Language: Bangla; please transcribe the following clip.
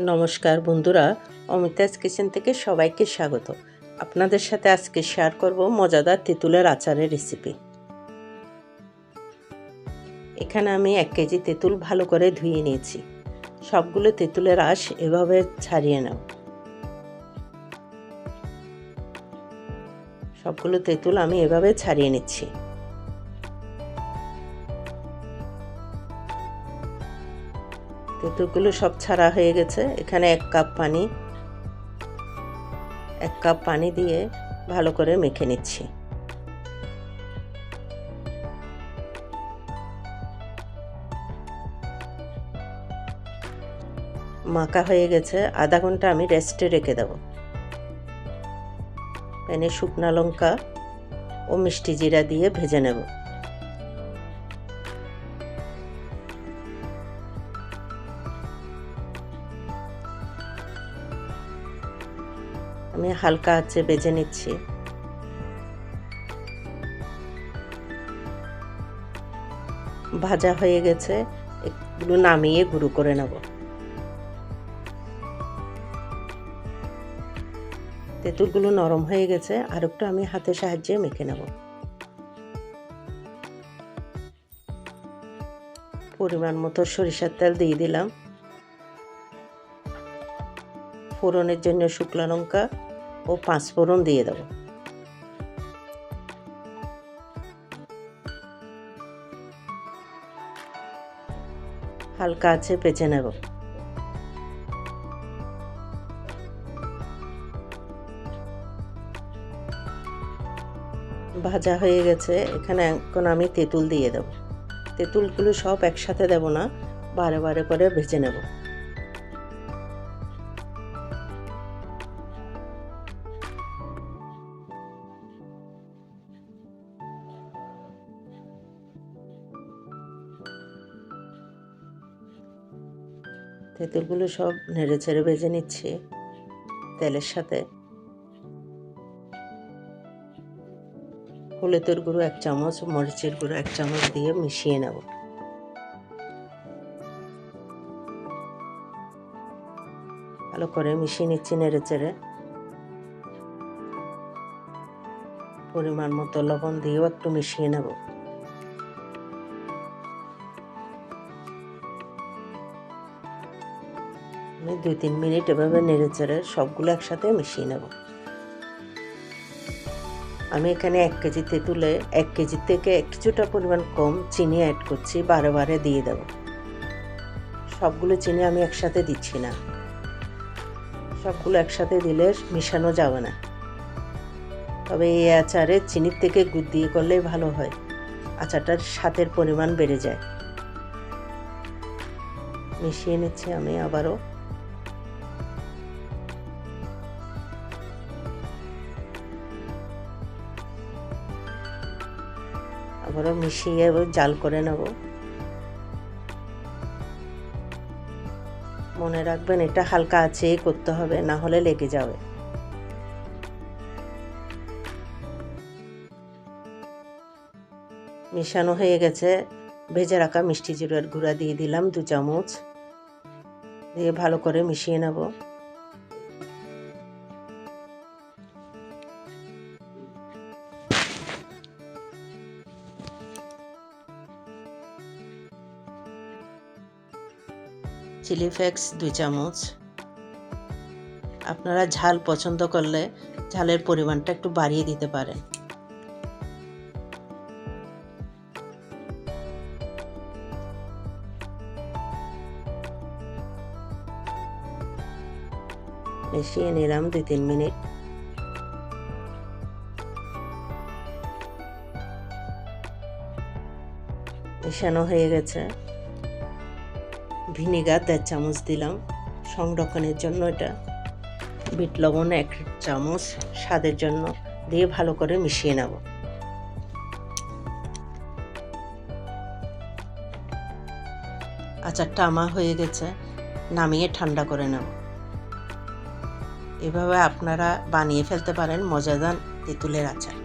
নমস্কার বন্ধুরা অমিতাজ কিচেন থেকে সবাইকে স্বাগত। আপনাদের সাথে আজকে শেয়ার করব মজাদার তেঁতুলের আচারের রেসিপি এখানে আমি এক কেজি তেঁতুল ভালো করে ধুয়ে নিয়েছি। সবগুলো তেঁতুলের আঁশ এভাবে ছাড়িয়ে নাও। সবগুলো তেঁতুল আমি এভাবে ছাড়িয়ে নিচ্ছি। তেঁতুলগুলো সব ছাড়া হয়ে গেছে। এখানে এক কাপ পানি, এক কাপ পানি দিয়ে ভালো করে মেখে নিচ্ছি। মাখা হয়ে গেছে। আধা ঘণ্টা আমি রেস্টে রেখে দেব। প্যানে শুকনা লঙ্কা ও মিষ্টি জিরা দিয়ে ভেজে নেব। আমি হালকা আঁচে বেজে নিচ্ছি। ভাজা হয়ে গেছে এগুলো নামিয়ে গুঁড়ো করে নেব। তেঁতুলগুলো নরম হয়ে গেছে, আর একটু আমি হাতের সাহায্যে মেখে নেব। পরিমাণ মতো সরিষার তেল দিয়ে দিলাম। ফোড়নের জন্য শুকনো লঙ্কা ও পাঁচ ফোড়ন দিয়ে দেব। হালকা আছে পেঁচে নেব। ভাজা হয়ে গেছে, এখানে এখন আমি তেঁতুল দিয়ে দেব। তেঁতুলগুলো সব একসাথে দেব না, বারে বারে করে ভেজে নেব। তেঁতুলগুলো সব নেড়ে চেড়ে ভেজে নিচ্ছি তেলের সাথে। হলুদের গুঁড়ো এক চামচ, মরিচের গুঁড়ো এক চামচ দিয়ে মিশিয়ে নেব। ভালো করে মিশিয়ে নিচ্ছি নেড়ে চেড়ে। পরিমাণ মতো লবণ দিয়েও একটু মিশিয়ে নেব। আমি দুই তিন মিনিট এভাবে নেড়ে চেড়ে সবগুলো একসাথে মিশিয়ে নেব। আমি এখানে এক কেজি তেঁতুলে, এক কেজি থেকে কিছুটা পরিমাণ কম চিনি অ্যাড করছি, বারে বারে দিয়ে দেব। সবগুলো চিনি আমি একসাথে দিচ্ছি না। সবগুলো একসাথে দিলে মিশানো যাবে না। তবে এই আচারে চিনির থেকে গুড় দিয়ে করলেই ভালো হয়। আচারটার স্বাদের পরিমাণ বেড়ে যায়। মিশিয়ে নিচ্ছি আমি আবারও। আবারও মিশিয়ে জাল করে নেব। মনে রাখবেন, এটা হালকা আছে করতে হবে, না হলে লেগে যাবে। মিশানো হয়ে গেছে। ভেজে রাখা মিষ্টি জিরার গুঁড়া দিয়ে দিলাম দু চামচ। দিয়ে ভালো করে মিশিয়ে নেব। চিলি ফ্লেক্স, দুই চামচ। আপনারা ঝাল পছন্দ করলে ঝালের পরিমাণটা একটু বাড়িয়ে দিতে পারেন। মিশিয়ে নিলাম দুই তিন মিনিট। মেশানো হয়ে গেছে। ভিনেগার, দেড় চামচ দিলাম। সংরক্ষণের জন্য এটা। বিট লবণ এক চামচ। স্বাদের জন্য দিয়ে ভালো করে মিশিয়ে নেব। আচারটা আমার হয়ে গেছে, নামিয়ে ঠান্ডা করে নেব। এভাবে আপনারা বানিয়ে ফেলতে পারেন মজাদার তেঁতুলের আচার।